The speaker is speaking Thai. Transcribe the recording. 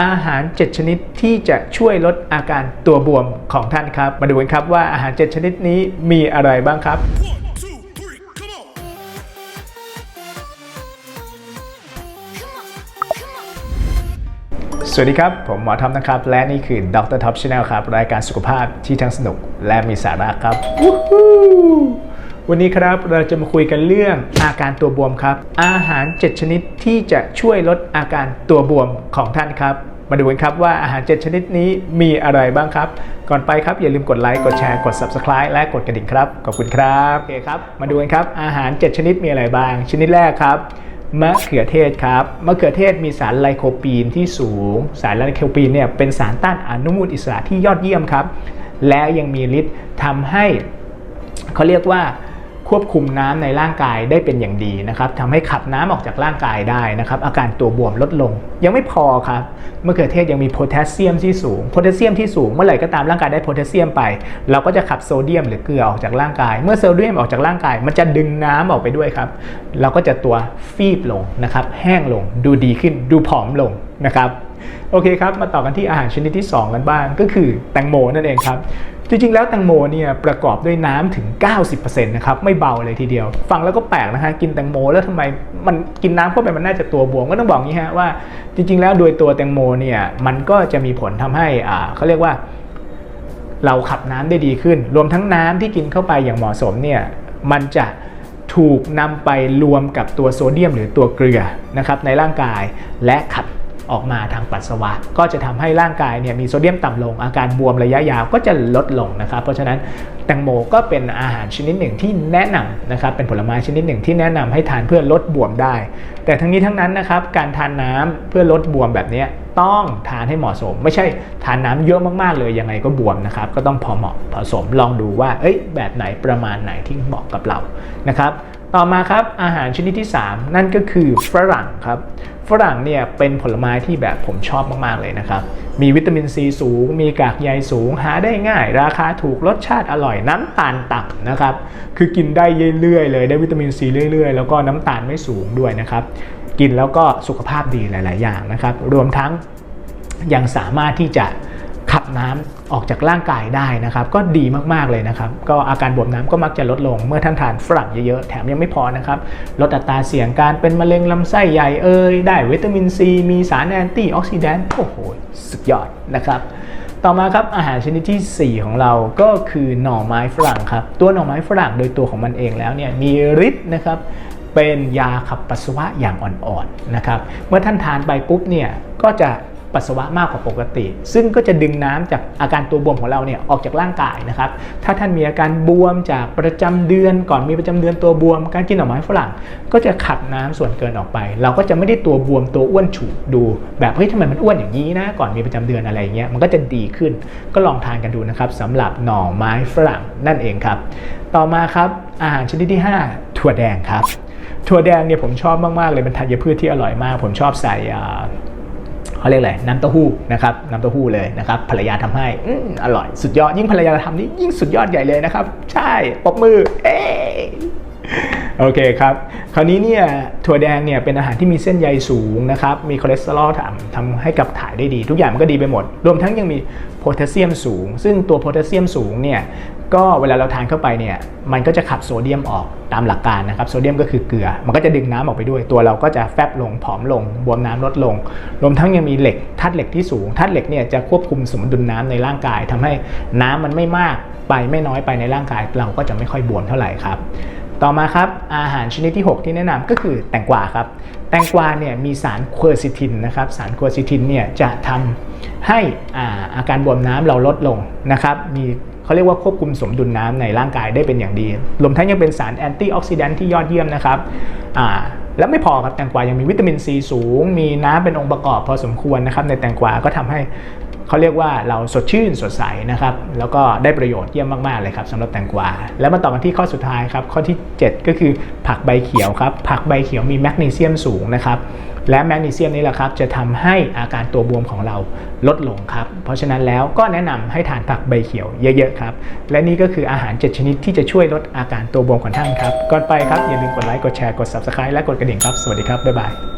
อาหาร 7 ชนิดที่จะช่วยลดอาการตัวบวมของท่านครับ มาดูกันครับว่าอาหาร 7 ชนิดนี้มีอะไรบ้างครับสวัสดีครับ ผมหมอทอมนะครับ และนี่คือดรท็อปชาแนลครับ รายการสุขภาพที่ทั้งสนุกและมีสาระครับ วู้ฮู้วันนี้ครับเราจะมาคุยกันเรื่องอาการตัวบวมครับ อาหาร 7 ชนิดที่จะช่วยลดอาการตัวบวมของท่านครับ มาดูกันครับว่าอาหาร 7 ชนิดนี้มีอะไรบ้างครับ ก่อนไปครับอย่าลืมกดไลค์กดแชร์กด Subscribe และกดกระดิ่งครับ ขอบคุณครับโอเคครับมาดูกันครับอาหาร 7 ชนิดมีอะไรบ้าง ชนิดแรกครับมะเขือเทศครับมะเขือเทศมีสารไลโคปีนที่สูง สารไลโคปีนเนี่ยเป็นสารต้านอนุมูลอิสระที่ยอดเยี่ยมครับ และยังมีฤทธิ์ทำให้เขาเรียกว่า ควบคุมน้ำในร่างกายได้เป็นอย่างดีนะครับทำให้ขับน้ำออกจากร่างกายได้นะครับ อาการตัวบวมลดลง ยังไม่พอครับมะเขือเทศยังมีโพแทสเซียมที่สูงโพแทสเซียมที่สูงเมื่อไหร่ก็ตามร่างกายได้โพแทสเซียมไป เราก็จะขับโซเดียมหรือเกลือออกจากร่างกาย เมื่อโซเดียมออกจากร่างกาย มันจะดึงน้ำออกไปด้วยครับ เราก็จะตัวฟีบลงนะครับ แห้งลงดูดีขึ้นดูผอมลงนะครับ โอเคครับ มาต่อกันที่อาหารชนิดที่ 2 กันบ้าง ก็คือแตงโมนั่นเองครับ จริงๆ แล้วแตงโมเนี่ยประกอบด้วยน้ำถึง 90%นะครับ ไม่เบาเลยทีเดียว ฟังแล้วก็แปลกนะฮะ กินแตงโมแล้วทำไมมันกินน้ำเข้าไปมันน่าจะตัวบวม ก็ต้องบอกงี้ฮะว่า จริง ๆ แล้วโดยตัวแตงโมเนี่ยมันก็จะมีผลทำให้อ่าเขาเรียกว่า เราขับน้ำได้ดีขึ้น รวมทั้งน้ำที่กินเข้าไปอย่างเหมาะสมเนี่ยมันจะถูกนำไปรวมกับตัวโซเดียมหรือตัวเกลือนะครับในร่างกายและขับ ออกมาทางปัสสาวะ ก็จะทำให้ร่างกายเนี่ยมีโซเดียมต่ำลง อาการบวมระยะยาวก็จะลดลงนะครับ เพราะฉะนั้นแตงโมก็เป็นอาหารชนิดหนึ่งที่แนะนำนะครับเป็นผลไม้ชนิดหนึ่งที่แนะนำให้ทานเพื่อลดบวมได้ แต่ทั้งนี้ทั้งนั้นนะครับการทานน้ำเพื่อลดบวมแบบนี้ต้องทานให้เหมาะสม ไม่ใช่ทานน้ำเยอะมากๆเลยยังไงก็บวมนะครับก็ต้องพอเหมาะพอสมลองดูว่าเอ้ยแบบไหนประมาณไหนที่เหมาะกับเรานะครับ ต่อมาครับอาหารชนิดที่ 3 นั่นก็คือฝรั่งครับฝรั่งเนี่ยเป็นผลไม้ที่แบบผมชอบมากๆเลยนะครับ มีวิตามินซีสูง มีกากใยสูง หาได้ง่าย ราคาถูกรสชาติอร่อยน้ำตาลต่ำนะครับ คือกินได้เรื่อยๆเลยได้วิตามินซีเรื่อยๆ แล้วก็น้ำตาลไม่สูงด้วยนะครับ กินแล้วก็สุขภาพดีหลาย ๆ อย่างนะครับ รวมทั้งยังสามารถที่จะ น้ำออกจากร่างกายได้นะครับ ก็ดีมากๆเลยนะครับ ก็อาการบวมน้ำก็มักจะลดลง เมื่อท่านทานฝรั่งเยอะๆ แถมยังไม่พอนะครับ ลดอัตราเสี่ยงการเป็นมะเร็งลำไส้ใหญ่เอ่ยได้วิตามินซี มีสารแอนตี้ออกซิแดนต์โอ้โห สุดยอดนะครับต่อมาครับอาหารชนิดทีสี่4 ของเราก็คือหน่อไม้ฝรั่งครับ ตัวหน่อไม้ฝรั่งโดยตัวของมันเองแล้วเนี่ยมีฤทธิ์นะครับเป็นยาขับปัสสาวะอย่างอ่อนๆนะครับ เมื่อท่านทานไปปุ๊บเนี่ยก็จะ ปัสสาวะมากกว่าปกติ ซึ่งก็จะดึงน้ำจากอาการตัวบวมของเราเนี่ยออกจากร่างกายนะครับ ถ้าท่านมีอาการบวมจากประจำเดือน ก่อนมีประจำเดือนตัวบวม การกินหน่อไม้ฝรั่งก็จะขับน้ำส่วนเกินออกไป เราก็จะไม่ได้ตัวบวมตัวอ้วนฉูดดูแบบเฮ้ยทำไมมันอ้วนอย่างนี้นะก่อนมีประจำเดือนอะไรเงี้ยมันก็จะดีขึ้นก็ลองทานกันดูนะครับสำหรับหน่อไม้ฝรั่งนั่นเองครับ ต่อมาครับอาหารชนิดที่ 5 ถั่วแดงครับถั่วแดงเนี่ยผมชอบมาก ๆ เลยเป็นธัญพืชที่อร่อยมาก ผมชอบใส่ เขาเรียกอะไรน้ำเต้าหู้นะครับน้ำเต้าหู้เลยนะครับภรรยาทำให้อร่อยสุดยอดยิ่งภรรยาทำนี่ยิ่งสุดยอดใหญ่เลยนะครับ ใช่ปบมือเอ้โอเคครับ คราวนี้เนี่ยถั่วแดงเนี่ยเป็นอาหารที่มีเส้นใยสูงนะครับ มีคอเลสเตอรอลทำทำให้กับถ่ายได้ดี ทุกอย่างมันก็ดีไปหมด รวมทั้งยังมีโพแทสเซียมสูง ซึ่งตัวโพแทสเซียมสูงเนี่ย ก็เวลาเราทานเข้าไปเนี่ยมันก็จะขับโซเดียมออกตามหลักการนะครับโซเดียมก็คือเกลือ มันก็จะดึงน้ำออกไปด้วย ตัวเราก็จะแฟบลงผอมลง บวมน้ำลดลง รวมทั้งยังมีเหล็กธาตุเหล็กที่สูงธาตุเหล็กเนี่ยจะควบคุมสมดุลน้ำในร่างกายทำให้น้ำมันไม่มากไปไม่น้อยไปในร่างกาย เราก็จะไม่ค่อยบวมเท่าไหร่ครับต่อมาครับอาหารชนิดที่ 6 ที่แนะนำก็คือแตงกวาครับแตงกวาเนี่ยมีสารควอร์ซิทินนะครับสารควอร์ซิทินเนี่ยจะทำ ให้อาการบวมน้ำเราลดลงนะครับ มีเขาเรียกว่าควบคุมสมดุลน้ำในร่างกายได้เป็นอย่างดี รวมทั้งยังเป็นสารแอนตี้ออกซิแดนท์ที่ยอดเยี่ยมนะครับแล้วไม่พอครับแตงกวายังมีวิตามินซีสูง มีน้ำเป็นองค์ประกอบพอสมควรนะครับในแตงกวาก็ทำให้ เขาเรียกว่าเราสดชื่นสดใสนะครับ แล้วก็ได้ประโยชน์เยี่ยมมากๆเลยครับสำหรับแตงกวา แล้วมาต่อกันที่ข้อสุดท้ายครับ ข้อที่ 7 ก็คือผักใบเขียวครับ ผักใบเขียวมีแมกนีเซียมสูงนะครับและแมกนีเซียมนี่แหละครับจะทำให้อาการตัวบวมของเราลดลงครับ เพราะฉะนั้นแล้วก็แนะนำให้ทานผักใบเขียวเยอะๆครับ และนี่ก็คืออาหาร 7 ชนิดที่จะช่วยลดอาการตัวบวมของท่านครับ ก่อนไปครับอย่าลืมกดไลค์กดแชร์กด subscribe และกดกระดิ่งครับ สวัสดีครับ บ๊ายบาย